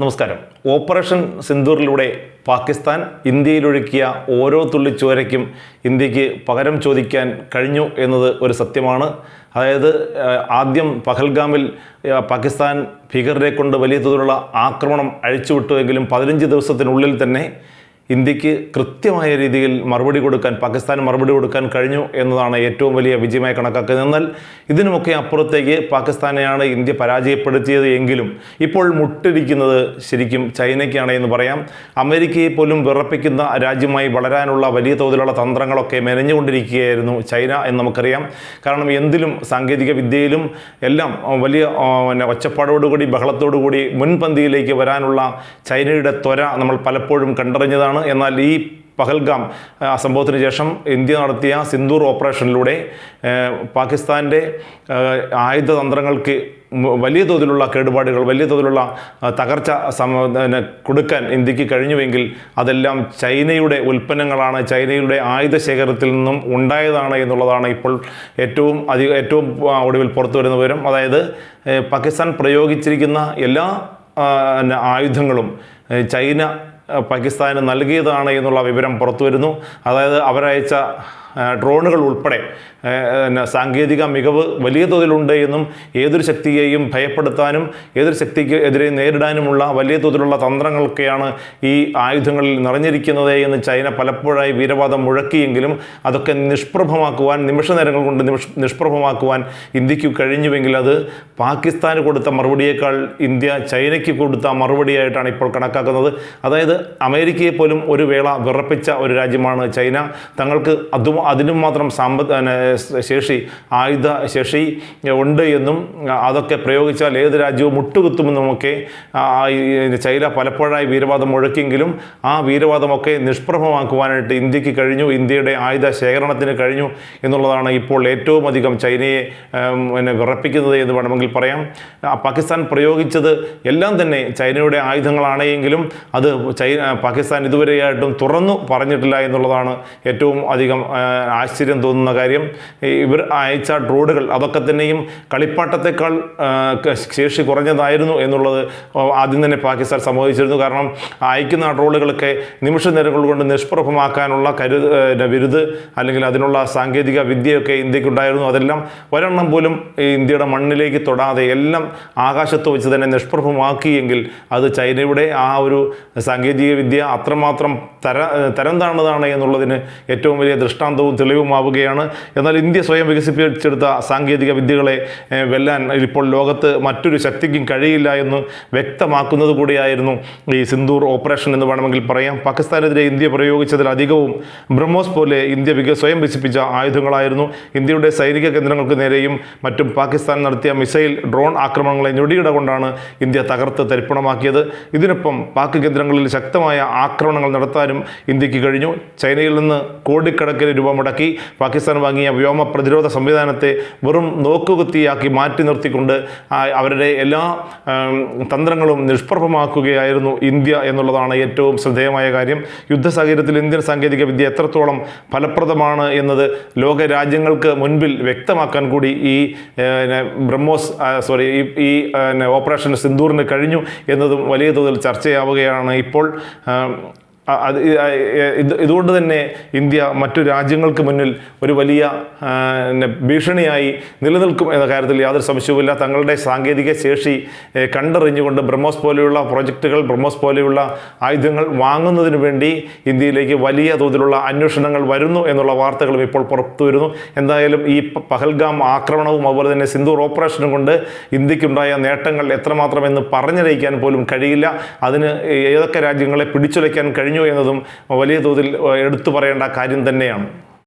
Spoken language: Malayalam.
നമസ്കാരം. ഓപ്പറേഷൻ സിന്ദൂറിലൂടെ പാകിസ്ഥാൻ ഇന്ത്യയിലൊഴുക്കിയ ഓരോ തുള്ളി ചോരയ്ക്കും ഇന്ത്യയ്ക്ക് പകരം ചോദിക്കാൻ കഴിഞ്ഞു എന്നത് ഒരു സത്യമാണ്. അതായത് ആദ്യം പഹൽഗാമിൽ പാകിസ്ഥാൻ ഭീകരരെ കൊണ്ട് വലിയ തോതിലുള്ള ആക്രമണം അഴിച്ചുവിട്ടുവെങ്കിലും പതിനഞ്ച് ദിവസത്തിനുള്ളിൽ തന്നെ ഇന്ത്യയ്ക്ക് കൃത്യമായ രീതിയിൽ മറുപടി കൊടുക്കാൻ പാകിസ്ഥാന് മറുപടി കൊടുക്കാൻ കഴിഞ്ഞു എന്നതാണ് ഏറ്റവും വലിയ വിജയമായി കണക്കാക്കുന്നത്. എന്നാൽ ഇതിനുമൊക്കെ അപ്പുറത്തേക്ക് പാകിസ്ഥാനെയാണ് ഇന്ത്യ പരാജയപ്പെടുത്തിയത് എങ്കിലും ഇപ്പോൾ മുട്ടിരിക്കുന്നത് ശരിക്കും ചൈനയ്ക്കാണ് എന്ന് പറയാം. അമേരിക്കയെ പോലും വിറപ്പിക്കുന്ന രാജ്യമായി വളരാനുള്ള വലിയ തോതിലുള്ള തന്ത്രങ്ങളൊക്കെ മെനഞ്ഞുകൊണ്ടിരിക്കുകയായിരുന്നു ചൈന എന്ന് നമുക്കറിയാം. കാരണം എന്തിലും സാങ്കേതിക വിദ്യയിലും എല്ലാം വലിയ പിന്നെ ഒച്ചപ്പാടോടുകൂടി ബഹളത്തോടുകൂടി മുൻപന്തിയിലേക്ക് വരാനുള്ള ചൈനയുടെ ത്വര നമ്മൾ പലപ്പോഴും കണ്ടറിഞ്ഞതാണ്. എന്നാൽ ഈ പഹൽഗാം സംഭവത്തിന് ശേഷം ഇന്ത്യ നടത്തിയ സിന്ദൂർ ഓപ്പറേഷനിലൂടെ പാകിസ്ഥാന്റെ ആയുധതന്ത്രങ്ങൾക്ക് വലിയ തോതിലുള്ള കേടുപാടുകൾ വലിയ തോതിലുള്ള തകർച്ച സമ കൊടുക്കാൻ ഇന്ത്യയ്ക്ക് കഴിഞ്ഞുവെങ്കിൽ അതെല്ലാം ചൈനയുടെ ഉൽപ്പന്നങ്ങളാണ് ചൈനയുടെ ആയുധ ശേഖരത്തിൽ നിന്നും ഉണ്ടായതാണ് എന്നുള്ളതാണ് ഇപ്പോൾ ഏറ്റവും അധിക ഏറ്റവും ഒടുവിൽ പുറത്തു വരുന്ന വിവരം. അതായത് പാകിസ്ഥാൻ പ്രയോഗിച്ചിരിക്കുന്ന എല്ലാ ആയുധങ്ങളും ചൈന പാകിസ്ഥാന് നൽകിയതാണ് എന്നുള്ള വിവരം പുറത്തുവരുന്നു. അതായത് അവരയച്ച ഡ്രോണുകൾ ഉൾപ്പെടെ സാങ്കേതിക മികവ് വലിയ തോതിലുണ്ട് എന്നും ഏതൊരു ശക്തിയെയും ഭയപ്പെടുത്താനും ഏതൊരു ശക്തിക്ക് എതിരെ നേരിടാനുമുള്ള വലിയ തോതിലുള്ള തന്ത്രങ്ങളൊക്കെയാണ് ഈ ആയുധങ്ങളിൽ നിറഞ്ഞിരിക്കുന്നത് എന്ന് ചൈന പലപ്പോഴായി വീരവാദം മുഴക്കിയെങ്കിലും അതൊക്കെ നിഷ്പ്രഭമാക്കുവാൻ നിമിഷ നേരങ്ങൾ കൊണ്ട് നിമിഷ നിഷ്പ്രഭമാക്കുവാൻ ഇന്ത്യയ്ക്ക് കഴിഞ്ഞുവെങ്കിൽ അത് പാകിസ്ഥാന് കൊടുത്ത മറുപടിയേക്കാൾ ഇന്ത്യ ചൈനയ്ക്ക് കൊടുത്ത മറുപടിയായിട്ടാണ് ഇപ്പോൾ കണക്കാക്കുന്നത്. അതായത് അമേരിക്കയെ പോലും ഒരു വേള വിറപ്പിച്ച ഒരു രാജ്യമാണ് ചൈന. തങ്ങൾക്ക് അതും അതിനും മാത്രം സമ്പത്ത് ശേഷി ആയുധ ശേഷി ഉണ്ട് എന്നും അതൊക്കെ പ്രയോഗിച്ചാൽ ഏത് രാജ്യവും മുട്ടുകുത്തുമെന്നുമൊക്കെ ചൈന പലപ്പോഴായി വീരവാദം മുഴക്കിയെങ്കിലും ആ വീരവാദമൊക്കെ നിഷ്പ്രഭമാക്കുവാനായിട്ട് ഇന്ത്യയ്ക്ക് കഴിഞ്ഞു ഇന്ത്യയുടെ ആയുധ ശേഖരണത്തിന് കഴിഞ്ഞു എന്നുള്ളതാണ് ഇപ്പോൾ ഏറ്റവും അധികം ചൈനയെ പിന്നെ വിറപ്പിക്കുന്നത് എന്ന് വേണമെങ്കിൽ പറയാം. പാകിസ്ഥാൻ പ്രയോഗിച്ചത് എല്ലാം തന്നെ ചൈനയുടെ ആയുധങ്ങളാണെങ്കിലും അത് ചൈന പാകിസ്ഥാൻ ഇതുവരെയായിട്ടും തുറന്നു പറഞ്ഞിട്ടില്ല എന്നുള്ളതാണ് ഏറ്റവും അധികം ആശ്ചര്യം തോന്നുന്ന കാര്യം ഇവർ അയച്ച ഡ്രോഡുകൾ അതൊക്കെ തന്നെയും കളിപ്പാട്ടത്തെക്കാൾ ശേഷി കുറഞ്ഞതായിരുന്നു എന്നുള്ളത് ആദ്യം തന്നെ പാകിസ്ഥാൻ സമ്മതിച്ചിരുന്നു. കാരണം അയക്കുന്ന ആ ഡ്രോണുകളൊക്കെ നിമിഷ നേരങ്ങൾ കൊണ്ട് നിഷ്പ്രഭമാക്കാനുള്ള കരു വിരുത് അല്ലെങ്കിൽ അതിനുള്ള സാങ്കേതിക വിദ്യയൊക്കെ ഇന്ത്യക്കുണ്ടായിരുന്നു. അതെല്ലാം ഒരെണ്ണം പോലും ഇന്ത്യയുടെ മണ്ണിലേക്ക് തൊടാതെ എല്ലാം ആകാശത്ത് വെച്ച് തന്നെ നിഷ്പ്രഭമാക്കിയെങ്കിൽ അത് ചൈനയുടെ ആ ഒരു സാങ്കേതിക വിദ്യ അത്രമാത്രം തര തരം താണതാണ് എന്നുള്ളതിന് ഏറ്റവും വലിയ ദൃഷ്ടാന്തവും തെളിവുമാവുകയാണ്. എന്നാൽ ഇന്ത്യ സ്വയം വികസിപ്പിച്ചെടുത്ത സാങ്കേതിക വിദ്യകളെ വെല്ലാൻ ഇപ്പോൾ ലോകത്ത് മറ്റൊരു ശക്തിക്കും കഴിയില്ല എന്ന് വ്യക്തമാക്കുന്നത് കൂടിയായിരുന്നു ഈ സിന്ദൂർ ഓപ്പറേഷൻ എന്ന് വേണമെങ്കിൽ പറയാം. പാകിസ്ഥാനെതിരെ ഇന്ത്യ പ്രയോഗിച്ചതിലധികവും ബ്രഹ്മോസ് പോലെ ഇന്ത്യ സ്വയം വികസിപ്പിച്ച ആയുധങ്ങളായിരുന്നു. ഇന്ത്യയുടെ സൈനിക കേന്ദ്രങ്ങൾക്ക് നേരെയും മറ്റും പാകിസ്ഥാൻ നടത്തിയ മിസൈൽ ഡ്രോൺ ആക്രമണങ്ങളെ ഞൊടിയിട കൊണ്ടാണ് ഇന്ത്യ തകർത്ത് തരിപ്പണമാക്കിയത്. ഇതിനൊപ്പം പാക് കേന്ദ്രങ്ങളിൽ ശക്തമായ ആക്രമണങ്ങൾ നടത്താനും ഇന്ത്യയ്ക്ക് കഴിഞ്ഞു. ചൈനയിൽ നിന്ന് കോടിക്കണക്കിന് രൂപ മുടക്കി പാകിസ്ഥാൻ വാങ്ങിയ വ്യോമ പ്രതിരോധ സംവിധാനത്തെ വെറും നോക്കുകുത്തിയാക്കി മാറ്റി നിർത്തിക്കൊണ്ട് അവരുടെ എല്ലാ തന്ത്രങ്ങളും നിഷ്പ്രഭമാക്കുകയായിരുന്നു ഇന്ത്യ എന്നുള്ളതാണ് ഏറ്റവും ശ്രദ്ധേയമായ കാര്യം. യുദ്ധ സാഹചര്യത്തിൽ ഇന്ത്യൻ സാങ്കേതിക വിദ്യ എത്രത്തോളം ഫലപ്രദമാണ് എന്നത് ലോക രാജ്യങ്ങൾക്ക് മുൻപിൽ വ്യക്തമാക്കാൻ കൂടി ഈ ബ്രഹ്മോസ് സോറി ഈ ഓപ്പറേഷൻ സിന്ദൂറിന് കഴിഞ്ഞു എന്നതും വലിയ തോതിൽ ചർച്ചയാവുകയാണ് ഇപ്പോൾ. അത് ഇതുകൊണ്ട് തന്നെ ഇന്ത്യ മറ്റു രാജ്യങ്ങൾക്ക് മുന്നിൽ ഒരു വലിയ ഭീഷണിയായി നിലനിൽക്കും എന്ന കാര്യത്തിൽ യാതൊരു സംശയവുമില്ല. തങ്ങളുടെ സാങ്കേതിക ശേഷി കണ്ടറിഞ്ഞുകൊണ്ട് ബ്രഹ്മോസ് പോലെയുള്ള പ്രൊജക്റ്റുകൾ ബ്രഹ്മോസ് പോലെയുള്ള ആയുധങ്ങൾ വാങ്ങുന്നതിന് വേണ്ടി ഇന്ത്യയിലേക്ക് വലിയ തോതിലുള്ള അന്വേഷണങ്ങൾ വരുന്നു എന്നുള്ള വാർത്തകളും ഇപ്പോൾ പുറത്തു വരുന്നു. എന്തായാലും ഈ പഹൽഗാം ആക്രമണവും അതുപോലെ തന്നെ സിന്ദൂർ ഓപ്പറേഷനും കൊണ്ട് ഇന്ത്യക്കുണ്ടായ നേട്ടങ്ങൾ എത്രമാത്രം എന്ന് പറഞ്ഞറിയിക്കാൻ പോലും കഴിയില്ല. അതിന് ഏതൊക്കെ രാജ്യങ്ങളെ പിടിച്ചുലയ്ക്കാൻ കഴിഞ്ഞു എന്നതും വലിയ തോതിൽ എടുത്തു പറയേണ്ട കാര്യം തന്നെയാണ്.